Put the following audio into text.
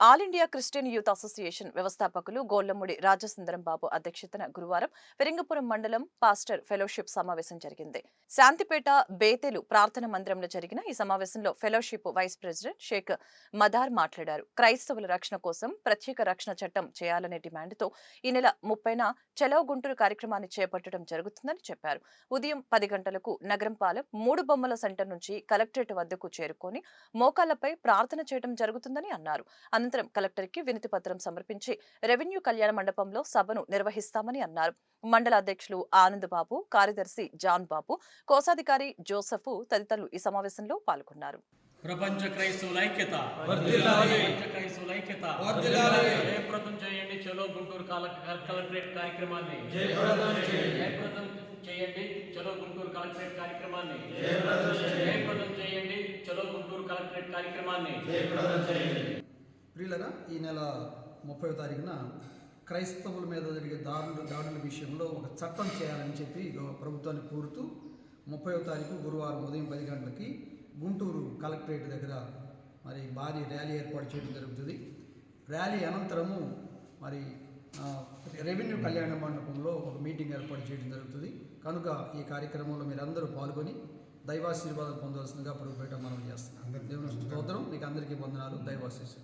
All India Christian youth association వ్యవస్థాపకులు గోళ్ళమూడి రాజసుందరం బాబు అధ్యక్షతన గురువారం పెరింగపురం మండలం పాస్టర్ ఫెలోషిప్ సమావేశం జరిగింది. శాంతిపేట బేతెలు ప్రార్థన మందిరంలో జరిగిన ఈ సమావేశంలో fellowship vice president Shaik Madar మాట్లాడారు. క్రైస్తవుల రక్షణ కోసం ప్రత్యేక రక్షణ చట్టం చేయాలనే డిమాండ్తో ఈ నెల ముప్పైన చలో గుంటూరు కార్యక్రమాన్ని చేపట్టడం జరుగుతుందని చెప్పారు. ఉదయం పది గంటలకు నగరంపాలెం మూడు బొమ్మల సెంటర్ నుంచి కలెక్టరేట్ వద్దకు చేరుకొని మోకాళ్ళపై ప్రార్థన చేయడం జరుగుతుందని అన్నారు. అనంతరం కలెక్టర్కి వినతి పత్రం సమర్పించి రెవెన్యూ కళ్యాణ మండపంలో సభను నిర్వహిస్తామని అన్నారు. మండల అధ్యక్షులు ఆనంద్ బాబు కార్యదర్శి జాన్ బాబు కోశాధికారి జోసెఫ్ తదితరులు ఈ సమావేశంలో పాల్గొన్నారు. ప్రపంచ క్రైస్తవుల ఐక్యత. క్రైస్తవుల ఐక్యత. జయప్రదం చేయండి చలో గుంటూరు కాల కలెక్టరేట్ కార్యక్రమాన్ని. జయప్రదం చేయండి. జయప్రదం చేయండి చలో గుంటూరు కలెక్టరేట్ కార్యక్రమాన్ని. జయప్రదం చేయండి. చలో గుంటూరు కలెక్టరేట్ కార్యక్రమాన్ని. ప్రియులరా ఈ నెల ముప్పై తారీఖున క్రైస్తవుల మీద జరిగే దాడులు దాడుల విషయంలో ఒక చట్టం చేయాలని చెప్పి ప్రభుత్వాన్ని కోరుతూ ముప్పై తారీఖు గురువారం ఉదయం పది గంటలకి గుంటూరు కలెక్టరేట్ దగ్గర మరి భారీ ర్యాలీ ఏర్పాటు చేయడం జరుగుతుంది. ర్యాలీ అనంతరము మరి రెవెన్యూ కళ్యాణ మండపంలో ఒక మీటింగ్ ఏర్పాటు చేయడం జరుగుతుంది. కనుక ఈ కార్యక్రమంలో మీరు అందరూ పాల్గొని దైవాశీర్వాదాలు పొందవలసిందిగా ప్రభుపేట మనం చేస్తున్నాం. దేవుని స్తోత్రం. మీకు అందరికీ వందనాలు. దైవాశీస్సులు.